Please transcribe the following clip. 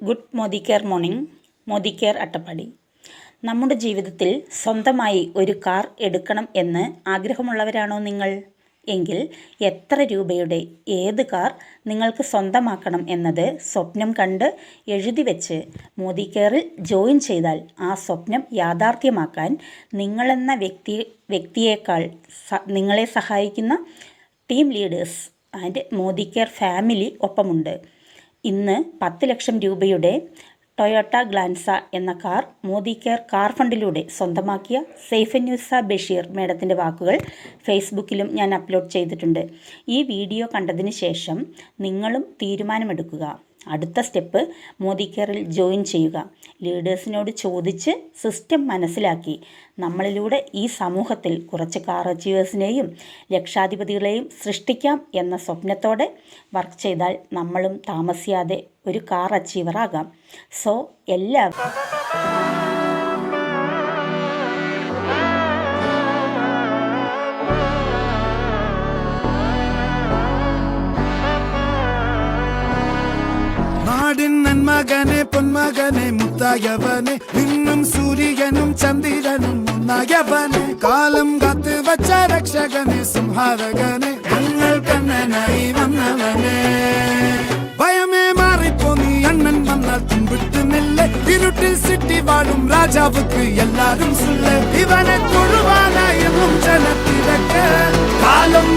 Good Modicare morning. Modi care Attappadi. നമ്മുടെ ജീവിതത്തിൽ സ്വന്തമായി ഒരു കാർ എടുക്കണം എന്ന് ആഗ്രഹമുള്ളവരാണോ നിങ്ങൾ? എങ്കിൽ എത്ര രൂപയുടെ ഏത് കാർ നിങ്ങൾക്ക് സ്വന്തമാക്കണം എന്നത് സ്വപ്നം കണ്ട് എഴുതി വെച്ച് മോദി കെയറിൽ ജോയിൻ ചെയ്താൽ ആ സ്വപ്നം യാഥാർത്ഥ്യമാക്കാൻ നിങ്ങളെന്ന വ്യക്തി വ്യക്തിയേക്കാൾ നിങ്ങളെ സഹായിക്കുന്ന team leaders and Modicare family ഒപ്പമുണ്ട്. ഇന്ന് പത്ത് ലക്ഷം രൂപയുടെ ടൊയോട്ട ഗ്ലാൻസ എന്ന കാർ മോദി കെയർ കാർ ഫണ്ടിലൂടെ സ്വന്തമാക്കിയ സെയ്ഫ് ന്യൂസ ബഷീർ മേഡത്തിന്റെ വാക്കുകൾ ഫേസ്ബുക്കിലും ഞാൻ അപ്ലോഡ് ചെയ്തിട്ടുണ്ട്. ഈ വീഡിയോ കണ്ടതിന് ശേഷം നിങ്ങളും തീരുമാനമെടുക്കുക. അടുത്ത സ്റ്റെപ്പ് മോദി കെയറിൽ ജോയിൻ ചെയ്യുക. ലീഡേഴ്സിനോട് ചോദിച്ച് സിസ്റ്റം മനസ്സിലാക്കി. നമ്മളിലൂടെ ഈ സമൂഹത്തിൽ കുറച്ച് കാർ അച്ചീവേഴ്സിനെയും ലക്ഷാധിപതികളെയും സൃഷ്ടിക്കാം എന്ന സ്വപ്നത്തോടെ വർക്ക് ചെയ്താൽ നമ്മളും താമസിയാതെ ഒരു കാർ അച്ചീവറാകാം. സോ എല്ലാ നാടിൻ നന്മകനെ പൊന്മകനെ മുത്തായവനെ നിന്നും സൂര്യനും ചന്ദ്രനും ഒന്നായവനെ കാലം കാത്ത് വച്ച രക്ഷകനെ സംഹാരകനെ ഞങ്ങൾ കണ്ണനായി വന്നവനെ. ഭയമേ മാറിപ്പോ നീ അണ്ണൻ വന്നാൽ തുമ്പിട്ട് നില്ല് ഇരുട്ടിൽ സിറ്റി വാഴും രാജാവുക്ക് എല്ലാരും സുല്ല? ഇവനെ തൊഴുവാനായെന്നും ജനത്തിരക്ക്. കാലം